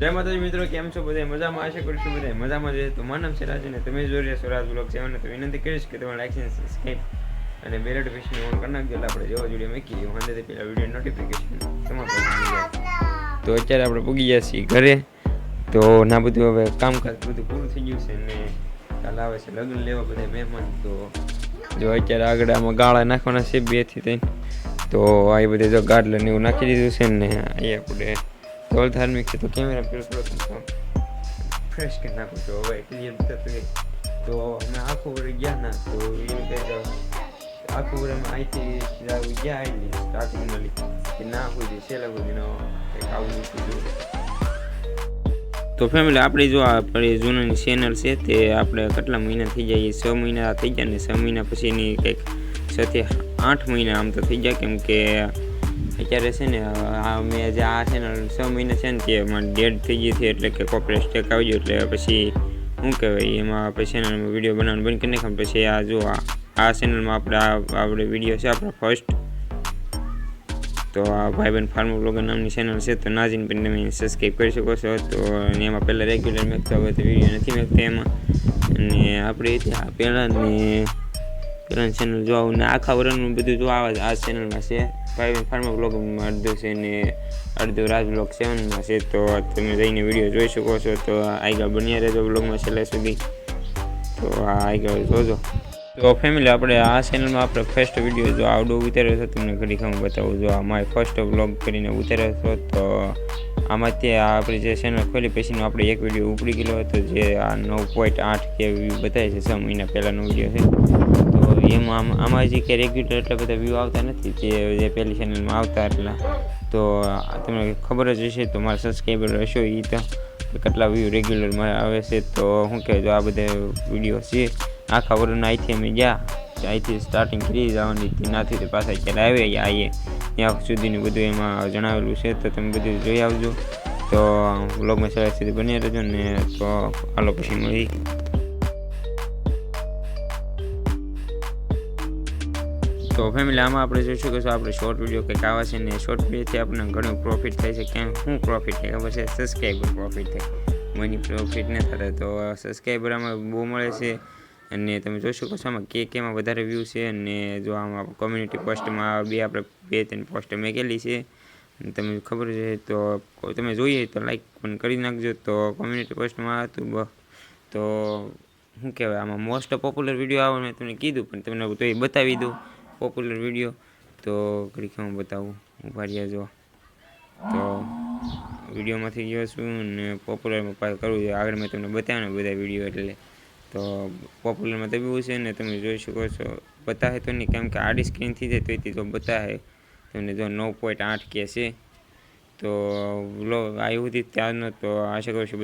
જય માતાજી મિત્રો, કેમ છો? બધા મજામાં? આશા કરું છું બધા મજામાં જે તો મારું નામ છે રાજુ ને તમે જોઈ રહ્યા છો રાજ બ્લોગ સેવન તો વિનંતી કરીશ કે તમારે લાઈક સબસ્ક્રાઈબ અને બેલ નોટિફિકેશન ઓન કરી નાખજો. એટલે આપણે જેવો જોડીએ મૂકી દઈએ વાંધે પહેલાં વીડિયો નોટિફિકેશન તો અત્યારે આપણે પૂગી ગયા છીએ ઘરે. તો ના બધું હવે કામકાજ બધું પૂરું થઈ ગયું છે ને કાલ આવે છે લગ્ન લેવા બધા મહેમાન. તો જો અત્યારે આગળ આમાં ગાળા નાખવાના છે બેથી ત્રણ. તો આ બધે જો ગાડલે ને એવું નાખી દીધું છે ને અહીંયા આપણે ધોલ ધાર્મિક છે તો કેમેરા પર થોડોક ફ્રેશ કરી નાખું તો હવે ક્લિયર થતું હોય તો અમે આખું વરે ગયા ના તો એ કંઈક આખું વરે અમે અહીંથી સીધા ગયા આવેલી સ્ટાર્ટિંગમાં કે ના સુધી છેલ્લા સુધીનો કંઈક આવું તો ફેમિલી આપણી જો આપણી જૂનાની ચેનલ છે તે આપણે કેટલા મહિના થઈ જાય છ મહિના થઈ ગયા ને છ મહિના પછીની કંઈક છથી આઠ મહિના આમ તો થઈ ગયા કેમ કે અત્યારે છે ને મેં જે આ ચેનલ છ મહિના છે ને, તે એમાં ડેડ થઈ ગઈ હતી એટલે કે કોપરેટ સ્ટેક આવી ગયો એટલે પછી શું કહેવાય, એમાં પછી ચેનલમાં વીડિયો બનાવવાનું બંધ કરી નાખ્યા પછી આ જો, આ ચેનલમાં આપણે, આ, આપણે વીડિયો છે આપણો ફર્સ્ટ તો આ ભાઈબંધ ફાર્મ બ્લોગર નામની ચેનલ છે, તો નાજીન પણ તમે સબસ્ક્રાઈબ કરી શકો છો. તો એમાં પહેલાં રેગ્યુલર મેકતા હોય, તો વીડિયો નથી મેકતા એમાં. અને આપણે ત્યાં પહેલાં ને પહેલાં ચેનલ જોવા ને આખા વર્ણનું બધું જોવા આ ચેનલમાં છે. ભાઈબંધ ફાર્મર બ્લોગમાં અડધું છે ને અડધું રાજ બ્લોગ સેવનમાં છે તો તમે જઈને વીડિયો જોઈ શકો છો. તો આગળ બન્યા રહેજો બ્લોગમાં છેલ્લે સુધી. તો આગળ જોજો. તો ફેમિલી આપણે આ ચેનલમાં આપણે ફર્સ્ટ વીડિયો જો આવડો ઉતાર્યો છે, તમને ઘડી હું બતાવું. જો આ માય ફર્સ્ટ બ્લોગ કરીને ઉતાર્યો હતો તો આમાંથી તે આપણે જે ચેનલ ખોલી પછીનો આપણે એક વીડિયો ઉપડી ગયેલો હતો જે આ નવ પોઈન્ટ આઠ કે વ્યૂ બતાવે છે, છ મહિના પહેલાંનો વીડિયો છે. તો એમાં આમ- આમાં હજી કે રેગ્યુલર એટલા બધા વ્યૂ આવતા નથી જે જે પહેલી ચેનલમાં આવતા એટલા. તો તમને ખબર જ હશે, તો મારા સબસ્ક્રાઈબર હશો એ તો કેટલા વ્યૂ રેગ્યુલરમાં આવે છે. તો શું કહેવાય જો આ બધા વીડિયો છે, આખા વર્ષના અહીંથી અમે ગયા. અહીંથી સ્ટાર્ટિંગ કરી જવાની તે પાછા ક્યારે ગયા આવીએ ત્યાં સુધીનું બધું એમાં જણાવેલું છે, તો તમે બધું જોઈ આવજો. તો વ્લોગમાં સરસ સુધી બની રહેજો ને તો હાલો પછી મળી તો ફેમિલી આમાં આપણે જોઈશું કે આપણે શોર્ટ વીડિયો કંઈક આવે છે ને શોર્ટ વિડીયોથી આપણને ઘણું પ્રોફિટ થાય છે. કેમ શું પ્રોફિટ થાય? ખબર છે? સબસ્ક્રાઈબર પ્રોફિટ થાય. મની પ્રોફિટ ન થતા. તો સબસ્ક્રાઈબર આમાં બહુ મળે છે. અને તમે જોઈ શકો છો આમાં કે કેમાં વધારે વ્યૂ છે અને જો આમાં કોમ્યુનિટી પોસ્ટમાં બે આપણે બે ત્રણ પોસ્ટ મેકેલી છે. અને તમને ખબર છે તો તમે જોઈએ તો લાઈક પણ કરી નાખજો તો કોમ્યુનિટી પોસ્ટમાં હતું તો શું કહેવાય, આમાં મોસ્ટ પોપ્યુલર વીડિયો આવે મેં તમને કીધું પણ તમને તો એ બતાવી દઉં પોપ્યુલર વીડિયો તો ઘડીક હું બતાવું ઊભા રહ્યા જો. તો વિડીયોમાંથી ગયો છું અને પોપ્યુલરમાં પાસ કરવું જોઈએ આગળ મેં તમને બતાવ્યા બધા વીડિયો એટલે. તો પોપ્યુલરમાં તો એવું છે ને તમે જોઈ શકો છો. બતાવે તો નહીં, કેમ કે આડી સ્ક્રીન થઈ જાય તો એથી તો બતાવે. તમને જો નવ પોઈન્ટ આઠ કે છે, તો લો આવ્યું હતી ત્યારનો, તો આશા કરું છું બધા